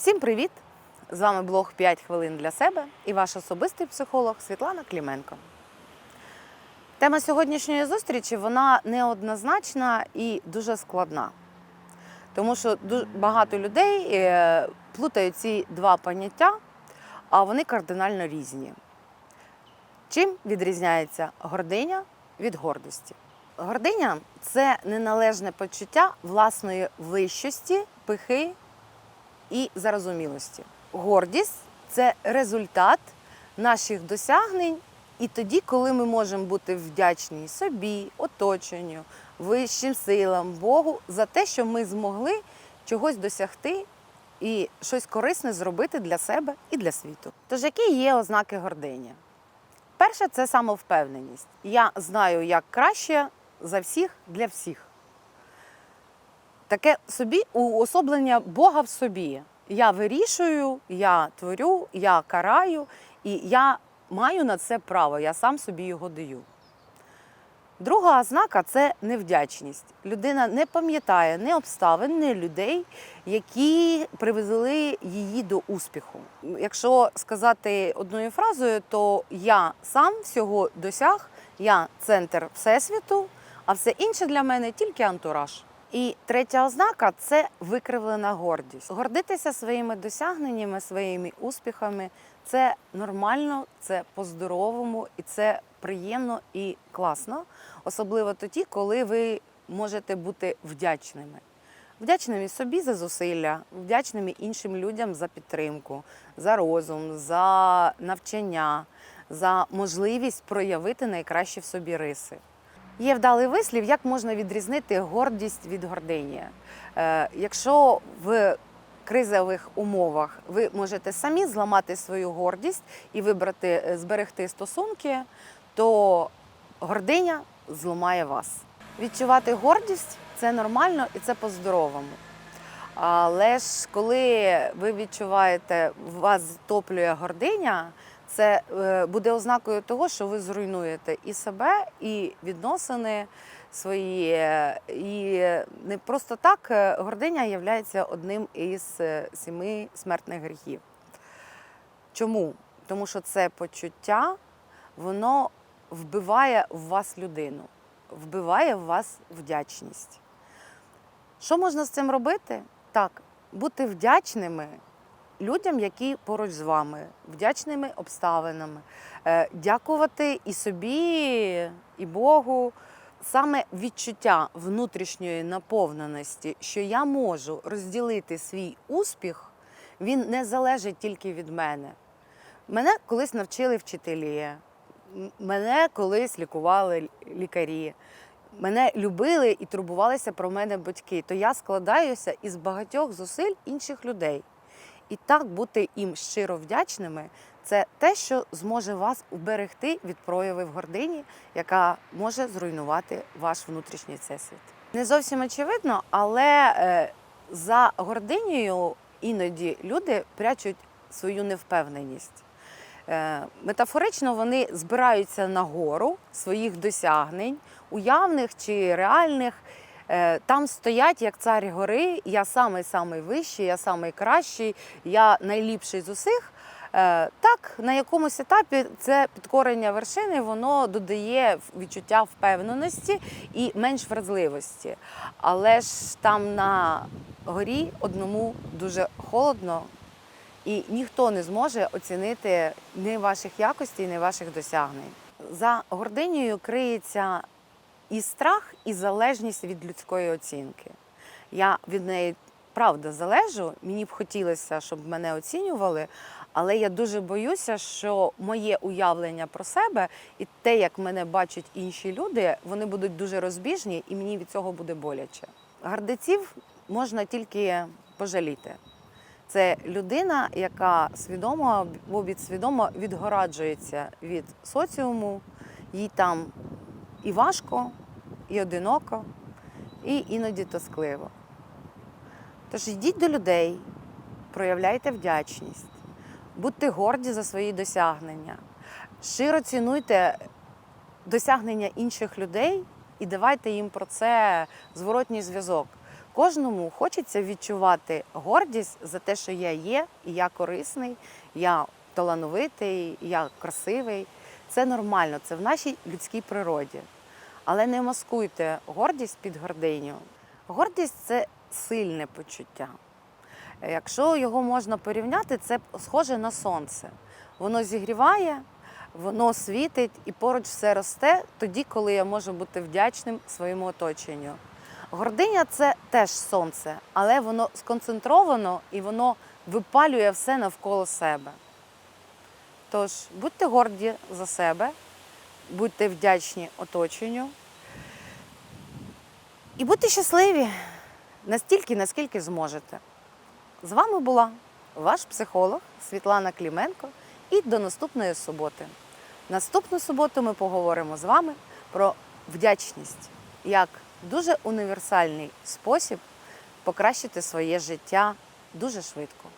Всім привіт! З вами блог 5 хвилин для себе і ваш особистий психолог Світлана Кліменко. Тема сьогоднішньої зустрічі вона неоднозначна і дуже складна. Тому що багато людей е, плутають ці два поняття, а вони кардинально різні. Чим відрізняється гординя від гордості? Гординя це неналежне почуття власної вищості, пихи і зарозумілості. Гордість це результат наших досягнень, і тоді, коли ми можемо бути вдячні собі, оточенню, вищим силам, Богу за те, що ми змогли чогось досягти і щось корисне зробити для себе і для світу. Тож, які є ознаки гордині? Перше це самовпевненість. Я знаю, як краще за всіх для всіх. Таке собі уособлення Бога в собі. Я вирішую, я творю, я караю, і я маю на це право, я сам собі його даю. Друга ознака це невдячність. Людина не пам'ятає ні обставин, ні людей, які привезли її до успіху. Якщо сказати одною фразою, то я сам всього досяг, я центр всесвіту, а все інше для мене тільки антураж. І третя ознака це викривлена гордість. Гордитися своїми досягненнями, своїми успіхами це нормально, це по-здоровому і це приємно і класно, особливо тоді, коли ви можете бути вдячними. Вдячними собі за зусилля, вдячними іншим людям за підтримку, за розум, за навчання, за можливість проявити найкращі в собі риси. Є вдалий вислів, як можна відрізнити гордість від гордині. Е, якщо в кризових умовах ви можете самі зламати свою гордість і вибрати, е, зберегти стосунки, то гординя зламає вас. Відчувати гордість це нормально і це по-здоровому. Але ж коли ви відчуваєте, вас затоплює гординя, це е, буде ознакою того, що ви зруйнуєте і себе, і відносини свої. е, І не просто так е, гординя є одним із сіми смертних гріхів. Чому? Тому що це почуття, воно вбиває в вас людину, вбиває в вас вдячність. Що можна з цим робити? Так, бути вдячними людям, які поруч з вами, вдячними обставинами, Е, дякувати і собі, і Богу. Саме відчуття внутрішньої наповненості, що я можу розділити свій успіх, він не залежить тільки від мене. Мене колись навчили вчителі, мене колись лікували лікарі, мене любили і турбувалися про мене батьки. То я складаюся із багатьох зусиль інших людей. І так бути їм щиро вдячними це те, що зможе вас уберегти від проявів гордині, яка може зруйнувати ваш внутрішній всесвіт. Не зовсім очевидно, але е, за гординею іноді люди прячуть свою невпевненість. Е, Метафорично вони збираються на гору своїх досягнень, уявних чи реальних. Е, Там стоять як цар гори, я самий самий вищий, я самий кращий, я найліпший з усіх. Е, Так, на якомусь етапі це підкорення вершини воно додає відчуття впевненості і менш вразливості. Але ж там на горі одному дуже холодно, і ніхто не зможе оцінити ні ваших якостей, ні ваших досягнень. За гординею криється і страх, і залежність від людської оцінки. Я від неї правда залежу. Мені б хотілося, щоб мене оцінювали, але я дуже боюся, що моє уявлення про себе і те, як мене бачать інші люди, вони будуть дуже розбіжні, і мені від цього буде боляче. Гордеців можна тільки пожаліти. Це людина, яка свідомо або підсвідомо відгораджується від соціуму, їй там і важко, і одиноко, і іноді тоскливо. Тож йдіть до людей, проявляйте вдячність, будьте горді за свої досягнення, щиро цінуйте досягнення інших людей і давайте їм про це зворотній зв'язок. Кожному хочеться відчувати гордість за те, що я є, і я корисний, я талановитий, я красивий. Це нормально, це в нашій людській природі. Але не маскуйте гордість під гординю. Гордість це сильне почуття. Якщо його можна порівняти, це схоже на сонце. Воно зігріває, воно світить і поруч все росте тоді, коли я можу бути вдячним своєму оточенню. Гординя це теж сонце, але воно сконцентровано і воно випалює все навколо себе. Тож будьте горді за себе, будьте вдячні оточенню і будьте щасливі настільки, наскільки зможете. З вами була ваш психолог Світлана Кліменко. І до наступної суботи. Наступну суботу ми поговоримо з вами про вдячність як дуже універсальний спосіб покращити своє життя дуже швидко.